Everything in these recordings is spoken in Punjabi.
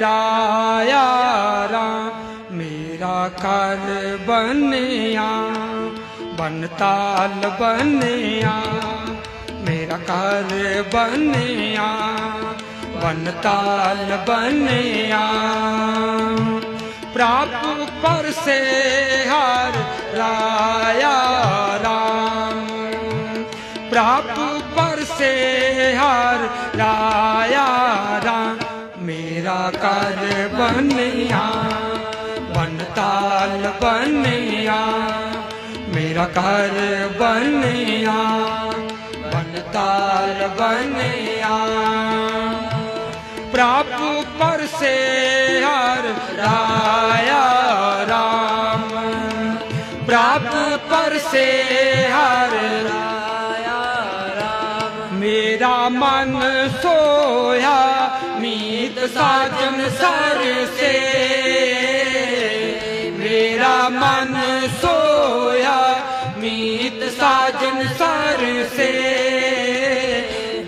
ਰਾਇਆ ਰਾਮ ਮੇਰਾ ਘਰ ਬਣਿਆ ਬਨਤਾਲ ਬਨਿਆ ਮੇਰਾ ਘਰ ਬਣਿਆ ਬਨਤਾਲ ਬਨਿਆ ਪ੍ਰਾਪ ਪਰਸੇ ਹਰ ਰਾਇਆ ਰਾਮ ਪ੍ਰਾਪ ਪਰਸੇ ਹਰ ਰਾਇਆ ਰਾਮ ਮੇਰਾ ਘਰ ਬਣਿਆ ਬਨਤਾਲ ਬਨਿਆ ਮੇਰਾ ਘਰ ਬਣਿਆ ਬਨਤਾਲ ਬਨਿਆ ਪ੍ਰਾਪ ਪਰਸੇ ਹਰ ਰਾਇਆ ਰਾਮ ਪ੍ਰਾਪ ਪਰਸੇ ਹਰ ਰਾਇਆ ਰਾਮ। ਮੇਰਾ ਮਨ ਸੋਇਆ ਮੀਤ ਸਾਜਨ ਸਰਸੇ ਮੇਰਾ ਮਨ ਸੋਇਆ ਮੀਤ ਸਾਜਨ ਸਰਸੇ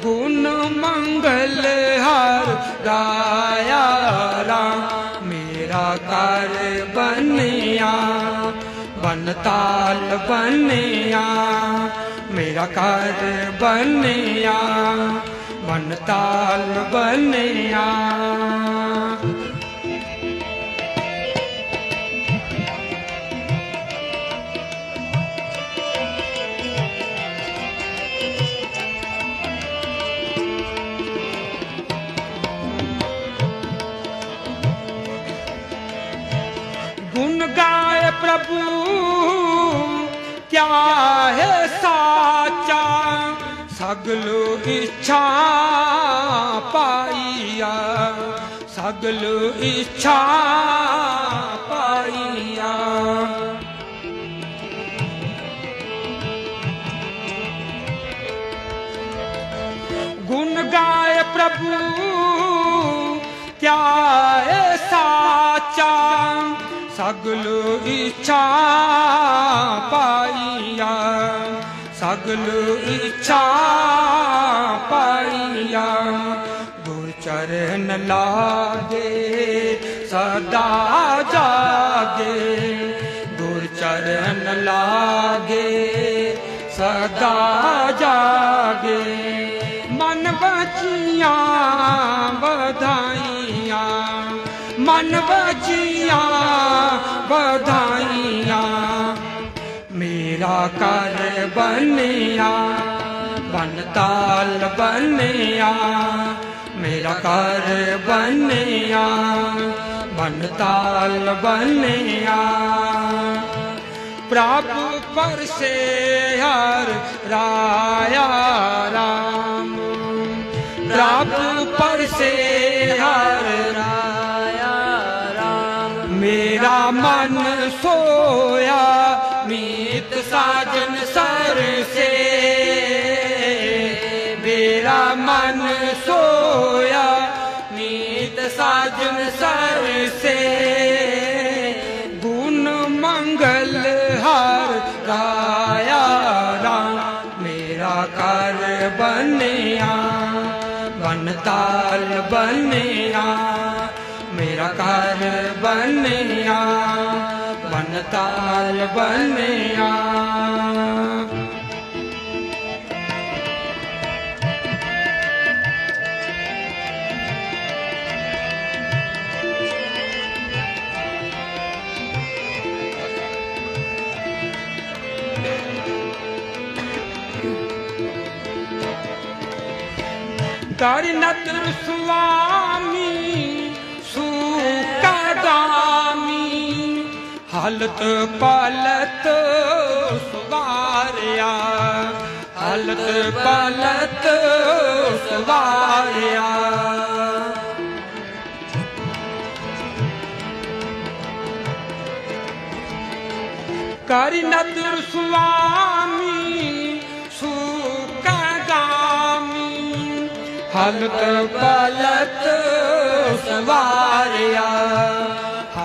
ਗੁਣ ਮੰਗਲ ਹਰ ਗਾਇਆ ਰਾਮ ਮੇਰਾ ਘਰ ਬਣਿਆ ਬਨਤਾਲ ਬਨਿਆ ਮੇਰਾ ਕਾਰ ਬਣਿਆ ਮਨ ਤਾਲ ਬਣਿਆ। ਗੁਣ ਗਾਏ ਪ੍ਰਭੂ ਕਿਆ ਸਗਲੋ ਇੱਛਾ ਪਾਈਆ। ਸਗਲੋ ਇੱਛਾ ਪਾਈਆ। ਗੁਣ ਗਾਏ ਪ੍ਰਭੂ ਕਿਆ ਸਾਚਾ। ਸਗਲੋ ਇੱਛਾ ਪਾਈਆ। ਸਗਲ ਇੱਛਾ ਪਾਈਆ। ਗੁਰ ਚਰਨ ਲਾਗੇ, ਸਦਾ ਜਾਗੇ। ਗੁਰ ਚਰਨ ਲਾਗੇ, ਸਦਾ ਜਾਗੇ। ਮਨ ਵਚੀਆਂ ਵਧਾਈਆਂ। ਮਨ ਵਚੀਆਂ ਵਧਾਈਆਂ। ਮੇਰਾ ਘਰ ਬਣਿਆ ਬਨਤਾਲ ਬਣਿਆ, ਮੇਰਾ ਕਰ ਬਣਿਆ ਬਨਤਾਲ ਬਣਿਆ। ਪ੍ਰਭ ਪਰਸੇ ਹਰ ਰਾਇਆ ਰਾਮ। ਪ੍ਰਾਪ ਪਰਸੇ ਹਰ ਰਾਇਆ ਰਾਮ। ਮੇਰਾ ਮਨ ਸੋਇਆ ਮੀਤ ਸਾਜਨ ਸਰਸੇ ਮੇਰਾ ਮਨ ਸੋਇਆ ਮੀਤ ਸਾਜਨ ਸਰਸੇ ਗੁਣ ਮੰਗਲ ਹਰ ਰਾਇਆ ਰਾਮ ਮੇਰਾ ਘਰ ਬਣਿਆ ਬਨਤਾਲ ਬਣਿਆ ਮੇਰਾ ਘਰ ਬਣਿਆ ਬਨਤਾਲ ਬਣਿਆ ਕਰਨਤਰ ਸੁਆਮੀ ਹਲਤ ਪਲਤ ਸੁਵਾਰਿਆ ਹਲਤ ਪਲਤ ਸੁਵਾਰਿਆ ਕਰਨਤਰ ਸੁਆਮੀ ਸੁਕਦਾਮੀ ਹਲਤ ਪਲਤ ਸਵਾਰਿਆ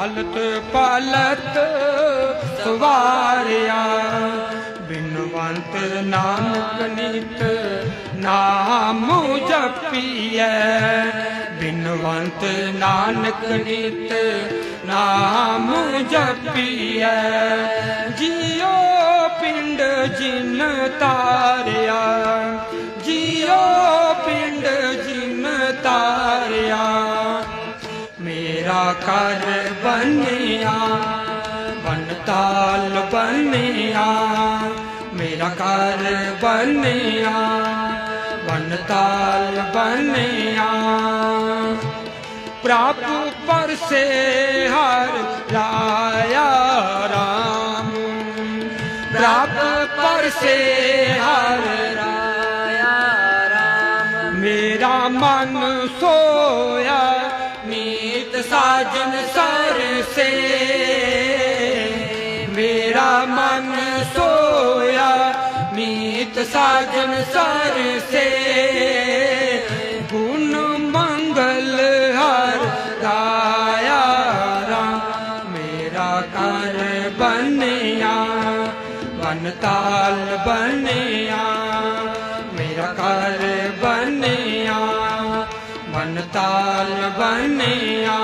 ਹਲਤ ਪਾਲਤ ਸਵਾਰਿਆ। ਬਿਨਵੰਤ ਨਾਨਕ ਨਿਤ ਨਾਮ ਜਪੀਐ। ਬਿਨਵੰਤ ਨਾਨਕ ਨਿਤ ਨਾਮ ਜਪੀਐ। ਜਿਉ ਪਿੰਡ ਜਿਨ ਤਾਰਿਆ। ਜਿਉ ਪਿੰਡ ਜਿਨ ਤਾਰਿਆ। ਮੇਰਾ ਘਰ ਬਣਿਆ ਬਨਤਾਲ ਬਣਿਆ, ਮੇਰਾ ਘਰ ਬਣਿਆ ਬਨਤਾਲ ਬਣਿਆ। ਪ੍ਰਭ ਪਰਸੇ ਹਰ ਰਾਇਆ ਰਾਮ, ਪ੍ਰਭ ਪਰਸੇ ਹਰ ਰਾਇਆ ਰਾਮ। ਮੇਰਾ ਮਨ ਸੋਇਆ ਨੀਤ ਸਾਜਨ ਸਰਸੇ। ਮੇਰਾ ਮਨ ਸੋਇਆ ਮੀਤ ਸਾਜਨ ਸਰਸੇ। ਗੁਣ ਤਾਲ ਬਣਿਆ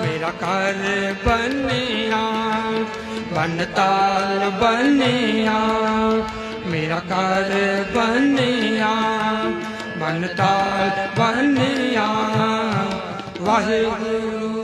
ਮੇਰਾ ਘਰ ਬਣਿਆ ਬਨਤਾਲ ਬਣਿਆ ਮੇਰਾ ਘਰ ਬਣਿਆ ਬਨਤਾਲ ਬਣਿਆ ਵਾਹਿਗੁਰੂ